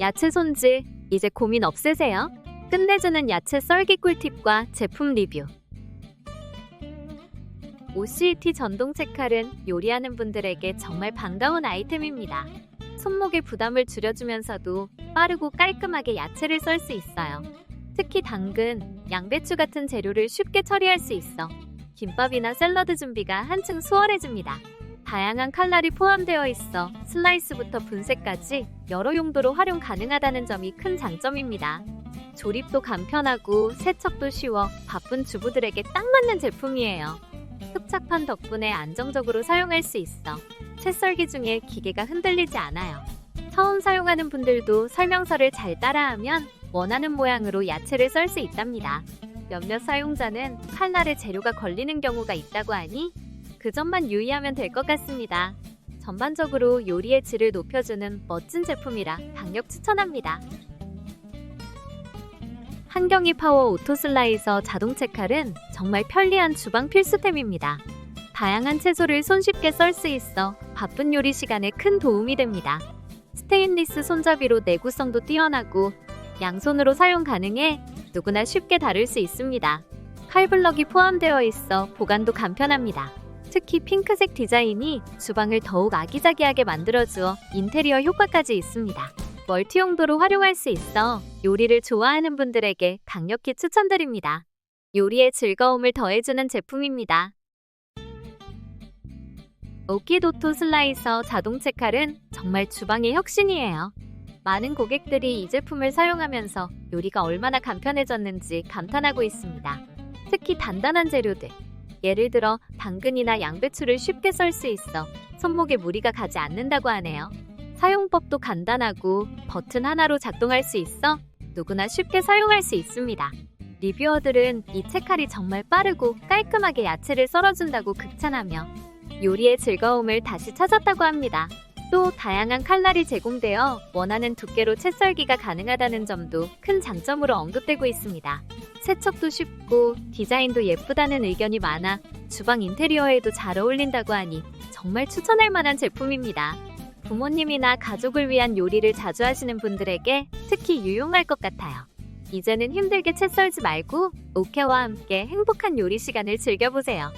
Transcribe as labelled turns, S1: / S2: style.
S1: 야채 손질 이제 고민 없으세요? 끝내주는 야채 썰기 꿀팁과 제품 리뷰. OCT 전동 채칼은 요리하는 분들에게 정말 반가운 아이템입니다. 손목의 부담을 줄여주면서도 빠르고 깔끔하게 야채를 썰 수 있어요. 특히 당근, 양배추 같은 재료를 쉽게 처리할 수 있어 김밥이나 샐러드 준비가 한층 수월해집니다. 다양한 칼날이 포함되어 있어 슬라이스부터 분쇄까지 여러 용도로 활용 가능하다는 점이 큰 장점입니다. 조립도 간편하고 세척도 쉬워 바쁜 주부들에게 딱 맞는 제품이에요. 흡착판 덕분에 안정적으로 사용할 수 있어 채썰기 중에 기계가 흔들리지 않아요. 처음 사용하는 분들도 설명서를 잘 따라하면 원하는 모양으로 야채를 썰 수 있답니다. 몇몇 사용자는 칼날에 재료가 걸리는 경우가 있다고 하니 그 점만 유의하면 될 것 같습니다. 전반적으로 요리의 질을 높여주는 멋진 제품이라 강력 추천합니다. 한경이 파워 오토 슬라이서 자동 채 칼은 정말 편리한 주방 필수템입니다. 다양한 채소를 손쉽게 썰 수 있어 바쁜 요리 시간에 큰 도움이 됩니다. 스테인리스 손잡이로 내구성도 뛰어나고 양손으로 사용 가능해 누구나 쉽게 다룰 수 있습니다. 칼블럭이 포함되어 있어 보관도 간편합니다. 특히 핑크색 디자인이 주방을 더욱 아기자기하게 만들어주어 인테리어 효과까지 있습니다. 멀티 용도로 활용할 수 있어 요리를 좋아하는 분들에게 강력히 추천드립니다. 요리의 즐거움을 더해주는 제품입니다. 오키도토 슬라이서 자동 채 칼은 정말 주방의 혁신이에요. 많은 고객들이 이 제품을 사용하면서 요리가 얼마나 간편해졌는지 감탄하고 있습니다. 특히 단단한 재료들, 예를 들어 당근이나 양배추를 쉽게 썰 수 있어 손목에 무리가 가지 않는다고 하네요. 사용법도 간단하고 버튼 하나로 작동할 수 있어 누구나 쉽게 사용할 수 있습니다. 리뷰어들은 이 채칼이 정말 빠르고 깔끔하게 야채를 썰어준다고 극찬하며 요리의 즐거움을 다시 찾았다고 합니다. 또 다양한 칼날이 제공되어 원하는 두께로 채 썰기가 가능하다는 점도 큰 장점으로 언급되고 있습니다. 세척도 쉽고 디자인도 예쁘다는 의견이 많아 주방 인테리어에도 잘 어울린다고 하니 정말 추천할 만한 제품입니다. 부모님이나 가족을 위한 요리를 자주 하시는 분들에게 특히 유용할 것 같아요. 이제는 힘들게 채 썰지 말고 오케와 함께 행복한 요리 시간을 즐겨보세요.